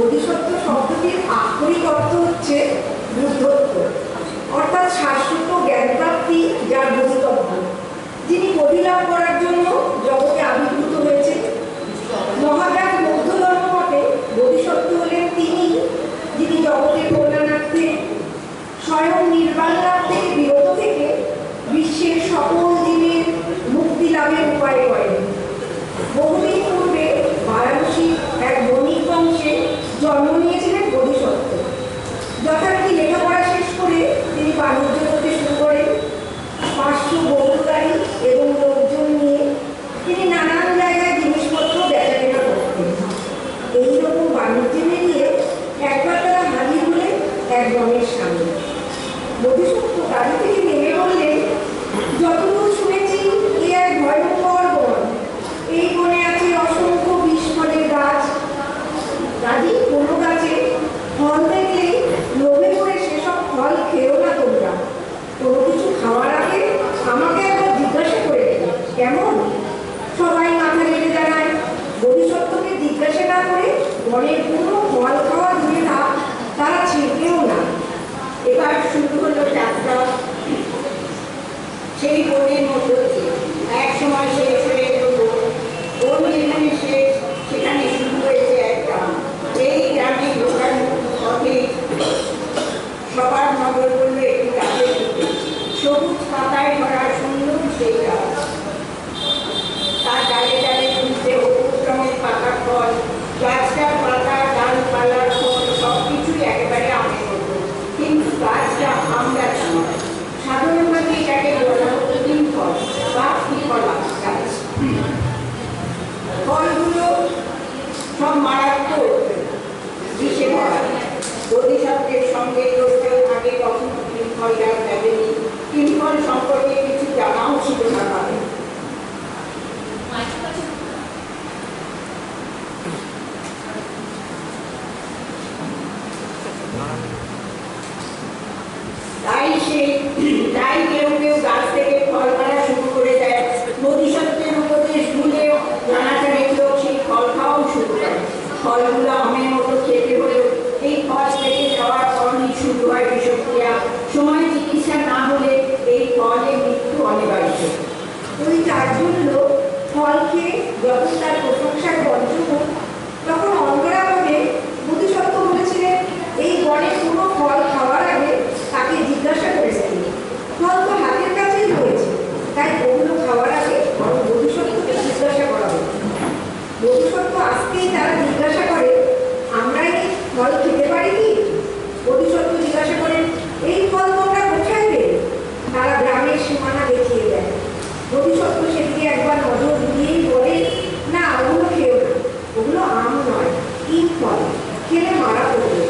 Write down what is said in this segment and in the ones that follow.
বোধিসত্ত্ব শব্দটির আক্ষরিক অর্থ হচ্ছে বুদ্ধত্ব। অর্থাৎ শাশ্বত জ্ঞানপ্রাপ্তি যার বোধিতব্য যিনি লাভ করার জন্য জগতে আবির্ভূত হয়েছে মহাজাত মধ্য ধর্মমতে বোধিসত্ত্ব হলেন তিনি, যিনি জগতে কল্যাণার্থে, স্বয়ং নির্বাণ বিরত থেকে বিশ্বের সকল জীবের মুক্তি লাভের উপায় করেন। বহুদিন জন্ম নিয়েছিলেন বোধিসত্ত্ব। যথারীতি লেখাপড়া শেষ করে তিনি বাণিজ্য করতে শুরু করেন। পাঁচশো কেমন? সবাই মাথা নেড়ে জানায় ভবিষ্যৎকে জিজ্ঞাসা না করে মনের পুরো ফল খাওয়া ধুয়ে না, তারা ছিটকেও না। এবার শুরু হলো চাষবাস সেই বনের মধ্যে সব মারাত্মক। বিশেষ বোধিসত্ত্বের সঙ্গে লোকের আগে কখনো কিঙ্কল আর দেখেনি কিঙ্কল সম্পর্কে কিছু জানাও ছিল না ব্যবস্থার তার প্রশংসার পঞ্চমুখ मानो केले मारा करते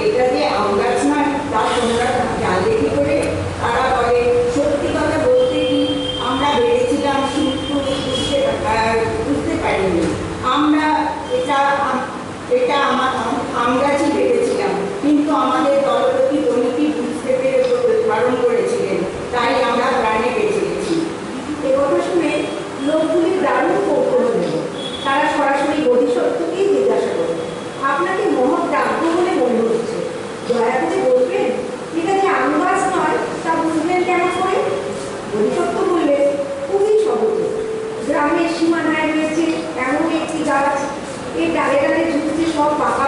এটা যে অ্যাম্বাসমার তার তোমরা দয়া করে বলবেন? ঠিক আছে আম গাছ নয়, তা বুঝলেন কেন করে বৈঠক বললে খুবই সহজ। গ্রামের সীমানায় রয়েছে এমন একটি গাছ। এই ডালে ডালে ঝুঁকছে সব পাকা